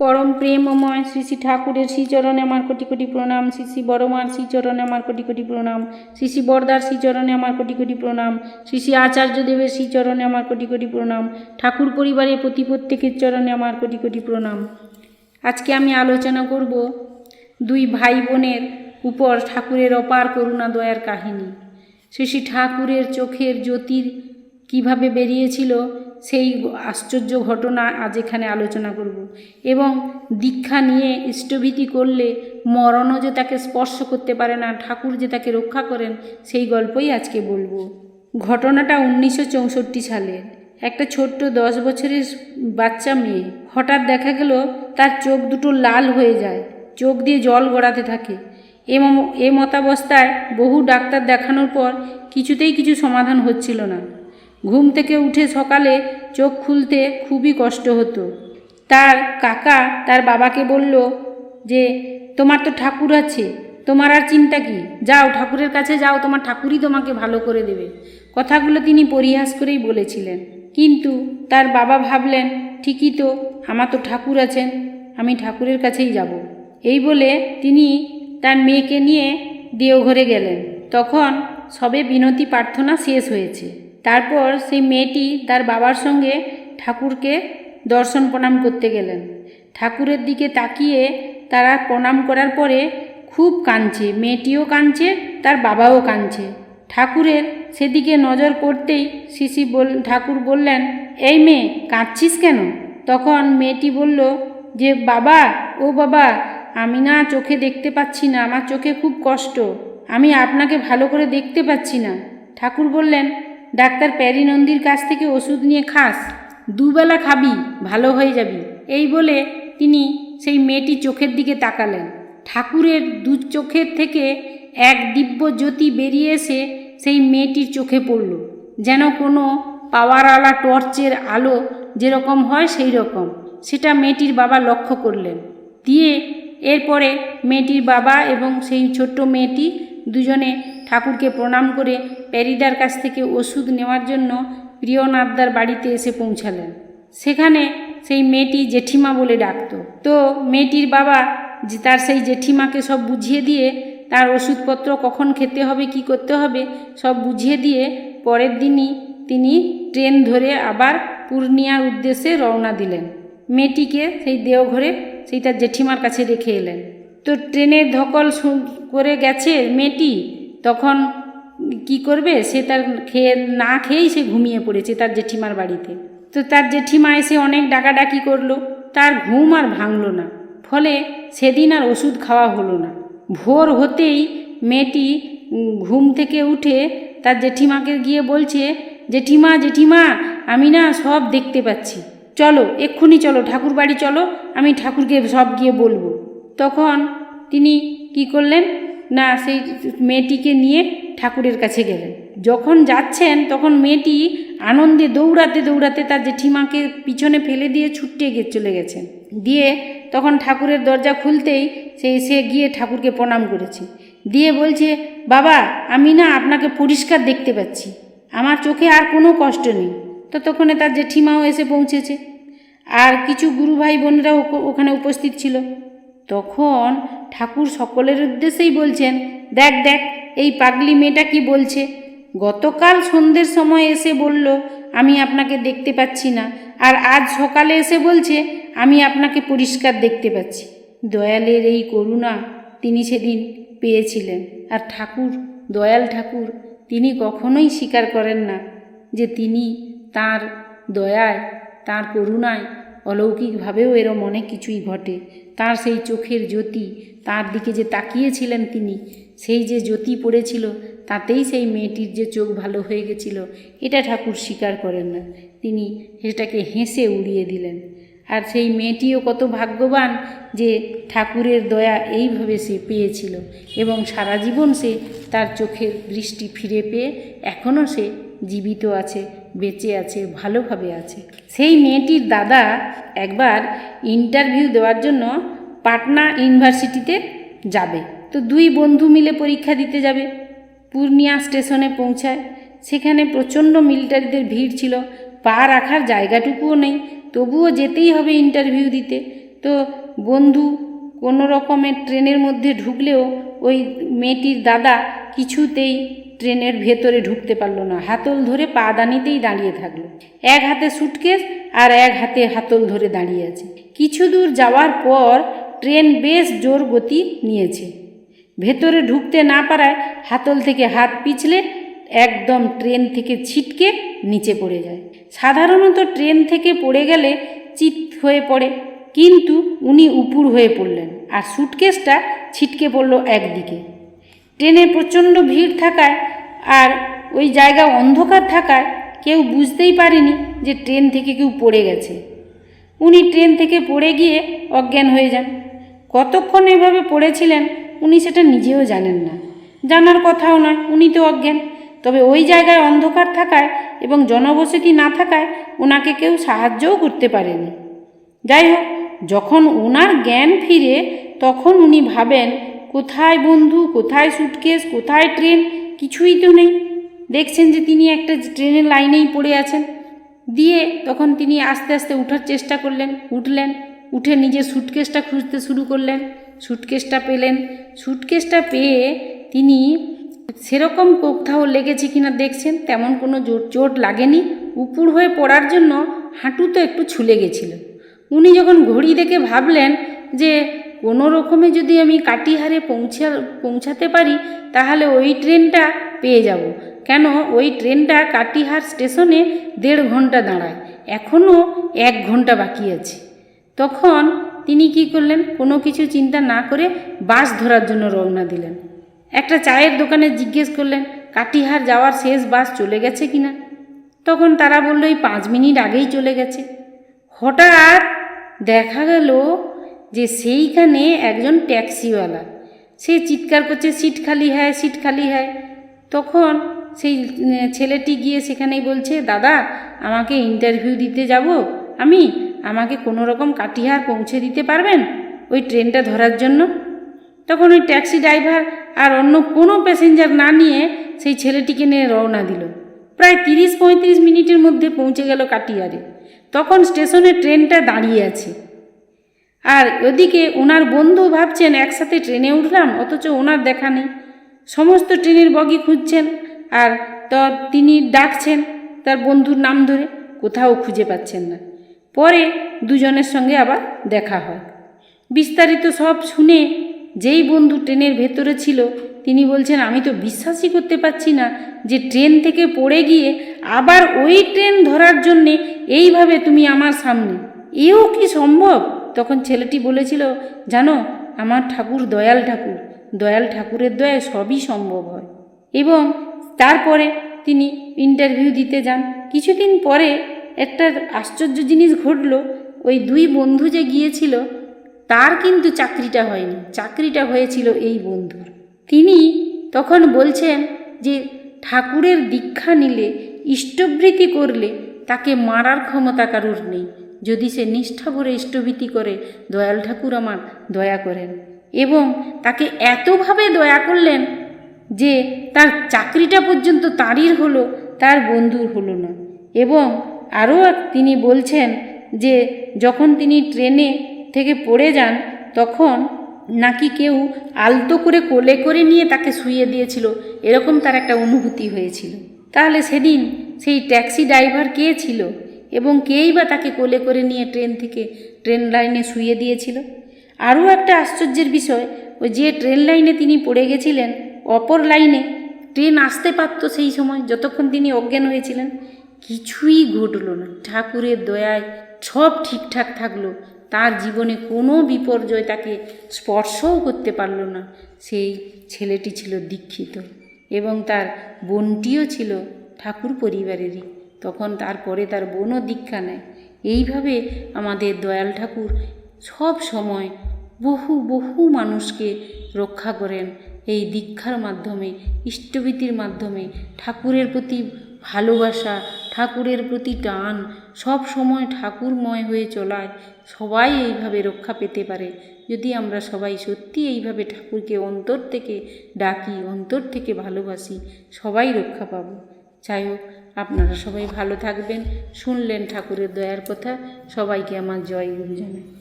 পরম প্রেমময় শ্রী শ্রী ঠাকুরের শ্রীচরণে আমার কোটি কোটি প্রণাম, শ্রী শ্রী বড়মার শ্রীচরণে আমার কোটি কোটি প্রণাম, শ্রী শ্রী বরদার শ্রীচরণে আমার কোটি কোটি প্রণাম, শ্রী শ্রী আচার্যদেবের শ্রীচরণে আমার কোটি কোটি প্রণাম, ঠাকুর পরিবারের প্রতি প্রত্যেকের চরণে আমার কোটি কোটি প্রণাম। আজকে আমি আলোচনা করব দুই ভাই বোনের উপর ঠাকুরের অপার করুণা দয়ার কাহিনী। শ্রী শ্রী ঠাকুরের চোখের জ্যোতির কীভাবে বেরিয়েছিল সেই আশ্চর্য ঘটনা আজ এখানে আলোচনা করব। এবং দীক্ষা নিয়ে ইষ্টভীতি করলে মরণও যে তাকে স্পর্শ করতে পারে না, ঠাকুর যে তাকে রক্ষা করেন, সেই গল্পই আজকে বলব। ঘটনাটা উনিশশো চৌষট্টি সালের একটা ছোট্ট দশ বছরের বাচ্চা মেয়ে হঠাৎ দেখা গেল তার চোখ দুটো লাল হয়ে যায়, চোখ দিয়ে জল গড়াতে থাকে। এ মম- এ মতাবস্থায় বহু ডাক্তার দেখানোর পর কিছুতেই কিছু সমাধান হচ্ছিল না। ঘুম থেকে উঠে সকালে চোখ খুলতে খুবই কষ্ট হতো। তার কাকা তার বাবাকে বলল যে, তোমার তো ঠাকুর আছে, তোমার আর চিন্তা কি? যাও, ঠাকুরের কাছে যাও, তোমার ঠাকুরই তোমাকে ভালো করে দেবে। কথাগুলো তিনি পরিহাস করেই বলেছিলেন। কিন্তু তার বাবা ভাবলেন, ঠিকই তো, আমার তো ঠাকুর আছেন, আমি ঠাকুরের কাছেই যাব। এই বলে তিনি তার মেয়েকে নিয়ে দেওঘরে গেলেন। তখন সবে বিনতি প্রার্থনা শেষ হয়েছে। তারপর সেই মেয়েটি তার বাবার সঙ্গে ঠাকুরকে দর্শন প্রণাম করতে গেলেন। ঠাকুরের দিকে তাকিয়ে তারা প্রণাম করার পরে খুব কাঁদছে, মেয়েটিও কাঁদছে, তার বাবাও কাঁদছে। ঠাকুরের সেদিকে নজর পড়তেই শিশি বল, ঠাকুর বললেন, এই মেয়ে, কাঁদছিস কেন? তখন মেয়েটি বলল, যে বাবা, ও বাবা, আমি না চোখে দেখতে পাচ্ছি না, আমার চোখে খুব কষ্ট, আমি আপনাকে ভালো করে দেখতে পাচ্ছি না। ঠাকুর বললেন ডাক্তার প্যারিনন্দীর কাছ থেকে ওষুধ নিয়ে খাস, দুবেলা খাবি, ভালো হয়ে যাবি। এই বলে তিনি সেই মেয়েটি চোখের দিকে তাকালেন। ঠাকুরের দু চোখের থেকে এক দিব্য জ্যোতি বেরিয়ে এসে সেই মেয়েটির চোখে পড়ল। যেন কোনো পাওয়ারওয়ালা টর্চের আলো যেরকম হয় সেই রকম সেটা মেয়েটির বাবা লক্ষ্য করলেন। দিয়ে এরপরে মেয়েটির বাবা এবং সেই ছোট্ট মেয়েটি দুজনে ঠাকুরকে প্রণাম করে প্যারিদার কাছ থেকে ওষুধ নেওয়ার জন্য প্রিয়নাথদার বাড়িতে এসে পৌঁছালেন। সেখানে সেই মেয়েটি জেঠিমা বলে ডাকতো। তো মেয়েটির বাবা যে তার সেই জেঠিমাকে সব বুঝিয়ে দিয়ে তার ওষুধপত্র কখন খেতে হবে, কি করতে হবে, সব বুঝিয়ে দিয়ে পরের দিনই তিনি ট্রেন ধরে আবার পূর্ণিয়ার উদ্দেশ্যে রওনা দিলেন। মেয়েটিকে সেই দেওঘরে সেই তার জেঠিমার কাছে রেখে এলেন। তো ট্রেনের ধকল করে গেছে মেয়েটি, তখন কি করবে? সে তার খেয়ে, না খেয়েই সে ঘুমিয়ে পড়েছে তার জেঠিমার বাড়িতে। তো তার জেঠিমা এসে অনেক ডাকাডাকি করল, তার ঘুম আর ভাঙলো না। ফলে সেদিন আর ওষুধ খাওয়া হলো না। ভোর হতেই মেয়েটি ঘুম থেকে উঠে তার জেঠিমাকে গিয়ে বলছে, জেঠিমা জেঠিমা, আমি না সব দেখতে পাচ্ছি। চলো, এক্ষুনি চলো ঠাকুর বাড়ি চলো, আমি ঠাকুরকে সব গিয়ে বলব। তখন তিনি কি করলেন? না, সেই মেয়েটিকে নিয়ে ঠাকুরের কাছে গেলেন। যখন যাচ্ছেন, তখন মেয়েটি আনন্দে দৌড়াতে দৌড়াতে তার জেঠিমাকে পিছনে ফেলে দিয়ে ছুটে গিয়ে চলে গেছেন। দিয়ে তখন ঠাকুরের দরজা খুলতেই সে সে গিয়ে ঠাকুরকে প্রণাম করেছে। দিয়ে বলছে, বাবা, আমি না আপনাকে পরিষ্কার দেখতে পাচ্ছি। আমার চোখে আর কোনো কষ্ট নেই। ততক্ষণে তার জেঠিমাও এসে পৌঁছেছে। আর কিছু গুরু ভাই বোনেরাও ওখানে উপস্থিত ছিল। তখন ঠাকুর সকলের উদ্দেশ্যেই বলছেন, দেখ দেখ, এই পাগলি মেয়েটা কি বলছে? গতকাল সন্ধ্যের সময় এসে বলল, আমি আপনাকে দেখতে পাচ্ছি না। আর আজ সকালে এসে বলছে, আমি আপনাকে পরিষ্কার দেখতে পাচ্ছি। দয়ালের এই করুণা তিনি সেদিন পেয়েছিলেন। আর ঠাকুর, দয়াল ঠাকুর, তিনি কখনোই স্বীকার করেন না যে তিনি তার দয়ায়, তার করুণায় অলৌকিকভাবেও এরম অনেক কিছুই ঘটে। তার সেই চোখের জ্যোতি, তার দিকে যে তাকিয়েছিলেন তিনি, সেই যে জ্যোতি পড়েছিল, তাতেই সেই মেয়েটির যে চোখ ভালো হয়ে গেছিল, এটা ঠাকুর স্বীকার করেন না। তিনি সেটাকে হেসে উড়িয়ে দিলেন। আর সেই মেয়েটিও কত ভাগ্যবান যে ঠাকুরের দয়া এইভাবে সে পেয়েছিল এবং সারা জীবন সে তার চোখের দৃষ্টি ফিরে পেয়ে এখনও সে জীবিত আছে। বেঁচে আছে, ভালোভাবে আছে। সেই মেয়েটির দাদা একবার ইন্টারভিউ দেওয়ার জন্য পাটনা ইউনিভার্সিটিতে যাবে। তো দুই বন্ধু মিলে পরীক্ষা দিতে যাবে। পূর্ণিয়া স্টেশনে পৌঁছায়। সেখানে প্রচণ্ড মিলিটারিদের ভিড় ছিল। পা রাখার জায়গাটুকুও নেই। তবুও যেতেই হবে ইন্টারভিউ দিতে। তো বন্ধু কোনো রকমের ট্রেনের মধ্যে ঢুকলেও ওই মেয়েটির দাদা কিছুতেই ট্রেনের ভেতরে ঢুকতে পারল না। হাতল ধরে পা দানিতেই দাঁড়িয়ে থাকল। এক হাতে সুটকেস আর এক হাতে হাতল ধরে দাঁড়িয়ে আছে। কিছু দূর যাওয়ার পর ট্রেন বেশ জোর গতি নিয়েছে। ভেতরে ঢুকতে না পারায় হাতল থেকে হাত পিছলে একদম ট্রেন থেকে ছিটকে নিচে পড়ে যায়। সাধারণত ট্রেন থেকে পড়ে গেলে চিত হয়ে পড়ে, কিন্তু উনি উপুর হয়ে পড়লেন আর সুটকেসটা ছিটকে পড়ল একদিকে। ট্রেনে প্রচণ্ড ভিড় থাকায় আর ওই জায়গা অন্ধকার থাকায় কেউ বুঝতেই পারেনি যে ট্রেন থেকে কেউ পড়ে গেছে। উনি ট্রেন থেকে পড়ে গিয়ে অজ্ঞান হয়ে যান। কতক্ষণ এভাবে পড়েছিলেন উনি সেটা নিজেও জানেন না। জানার কথাও নয়, উনি তো অজ্ঞান। তবে ওই জায়গায় অন্ধকার থাকায় এবং জনবসতি না থাকায় ওনাকে কেউ সাহায্যও করতে পারেনি। যাই হোক, যখন ওনার জ্ঞান ফিরে, তখন উনি ভাবেন, কোথায় বন্ধু, কোথায় সুটকেস কোথায় ট্রেন কিছুই তো নেই। দেখছেন যে তিনি একটা ট্রেনের লাইনেই পড়ে আছেন। দিয়ে তখন তিনি আস্তে আস্তে উঠার চেষ্টা করলেন, উঠলেন, উঠে নিজের সুটকেসটা খুঁজতে শুরু করলেন। সুটকেসটা পেলেন। সুটকেসটা পেয়ে তিনি সেরকম কোথাও লেগেছে কিনা দেখছেন, তেমন কোনো জোট চোট লাগেনি। উপুর হয়ে পড়ার জন্য হাঁটু তো একটু ছুলে গেছিল। উনি যখন ঘড়ি দেখে ভাবলেন যে কোনো রকমে যদি আমি কাটিহারে পৌঁছা পৌঁছাতে পারি, তাহলে ওই ট্রেনটা পেয়ে যাব। কেন? ওই ট্রেনটা কাটিহার স্টেশনে দেড় ঘণ্টা দাঁড়ায়। এখনও এক ঘণ্টা বাকি আছে। তখন তিনি কি করলেন? কোনো কিছু চিন্তা না করে বাস ধরার জন্য রওনা দিলেন। একটা চায়ের দোকানে জিজ্ঞেস করলেন, কাটিহার যাওয়ার শেষ বাস চলে গেছে কিনা তখন তারা বলল, এই পাঁচ মিনিট আগেই চলে গেছে। হঠাৎ দেখা গেল যে সেইখানে একজন ট্যাক্সিওয়ালা। সে চিৎকার করছে, সিট খালি হ্যায়, সিট খালি হ্যায়। তখন সেই ছেলেটি গিয়ে সেখানেই বলছে, দাদা, আমাকে ইন্টারভিউ দিতে যাব। আমি, আমাকে কোনো রকম কাটিহার পৌঁছে দিতে পারবেন ওই ট্রেনটা ধরার জন্য? তখন ওই ট্যাক্সি ড্রাইভার আর অন্য কোনো প্যাসেঞ্জার না নিয়ে সেই ছেলেটিকে নিয়ে রওনা দিল। প্রায় তিরিশ পঁয়ত্রিশ মিনিটের মধ্যে পৌঁছে গেল কাটিয়ারে তখন স্টেশনে ট্রেনটা দাঁড়িয়ে আছে। আর ওদিকে ওনার বন্ধু ভাবছেন একসাথে ট্রেনে উঠলাম, অথচ ওনার দেখা নেই। সমস্ত ট্রেনের বগি খুঁজছেন আর তো তিনি ডাকছেন তার বন্ধুর নাম ধরে, কোথাও খুঁজে পাচ্ছেন না। পরে দুজনের সঙ্গে আবার দেখা হয়। বিস্তারিত সব শুনে যেই বন্ধু ট্রেনের ভেতরে ছিল, তিনি বলছেন, আমি তো বিশ্বাসই করতে পারছি না যে ট্রেন থেকে পড়ে গিয়ে আবার ওই ট্রেন ধরার জন্যে এইভাবে তুমি আমার সামনে। এও কি সম্ভব? ছেলেটি বলেছিল, জানো, আমার ঠাকুর দয়াল ঠাকুর। দয়াল ঠাকুরের দয়ায় সবই সম্ভব হয়। এবং তারপরে তিনি ইন্টারভিউ দিতে যান। কিছুদিন পরে একটা আশ্চর্য জিনিস ঘটলো। ওই দুই বন্ধু যে গিয়েছিল, তার কিন্তু চাকরিটা হয়নি। চাকরিটা হয়েছিল এই বন্ধুর। তিনি তখন বলছেন যে, ঠাকুরের দীক্ষা নিলে, ইষ্টবৃত্তি করলে তাকে মারার ক্ষমতা কারুর নেই। যদি সে নিষ্ঠা ভরে ইষ্টভীতি করে, দয়াল ঠাকুর আমার দয়া করেন। এবং তাকে এতভাবে দয়া করলেন যে তার চাকরিটা পর্যন্ত তাঁরই হলো, তার বন্ধুর হলো না। এবং আরও তিনি বলছেন যে, যখন তিনি ট্রেনে থেকে পড়ে যান, তখন নাকি কেউ আলতো করে কোলে করে নিয়ে তাকে শুইয়ে দিয়েছিল। এরকম তার একটা অনুভূতি হয়েছিল। তাহলে সেদিন সেই ট্যাক্সি ড্রাইভার কে ছিল? এবং কেই বা তাকে কোলে করে নিয়ে ট্রেন থেকে ট্রেন লাইনে শুয়ে দিয়েছিল। আরও একটা আশ্চর্যের বিষয় ওই যে ট্রেন লাইনে তিনি পড়ে গেছিলেন, অপর লাইনে ট্রেন আসতে পারত সেই সময়, যতক্ষণ তিনি অজ্ঞান হয়েছিলেন, কিছুই ঘটলো না। ঠাকুরের দয়ায় সব ঠিকঠাক থাকল, তার জীবনে কোনো বিপর্যয় তাকে স্পর্শও করতে পারল না। সেই ছেলেটি ছিল দীক্ষিত এবং তার বোনটিও ছিল ঠাকুর পরিবারেরই। তখন তারপরে তার বোনও দীক্ষা নেয়। এইভাবে আমাদের দয়াল ঠাকুর সব সময় বহু বহু মানুষকে রক্ষা করেন। এই দীক্ষার মাধ্যমে, ইষ্টভীতির মাধ্যমে, ঠাকুরের প্রতি ভালোবাসা, ঠাকুরের প্রতি টান, সব সময় ঠাকুরময় হয়ে চলায়, সবাই এইভাবে রক্ষা পেতে পারে। যদি আমরা সবাই সত্যি এইভাবে ঠাকুরকে অন্তর থেকে ডাকি, অন্তর থেকে ভালোবাসি, সবাই রক্ষা পাবো। যাই হোক আপনারা সবাই ভালো থাকবেন। শুনলেন ঠাকুরের দয়ার কথা। সবাইকে আমার জয় গুরু জানাই।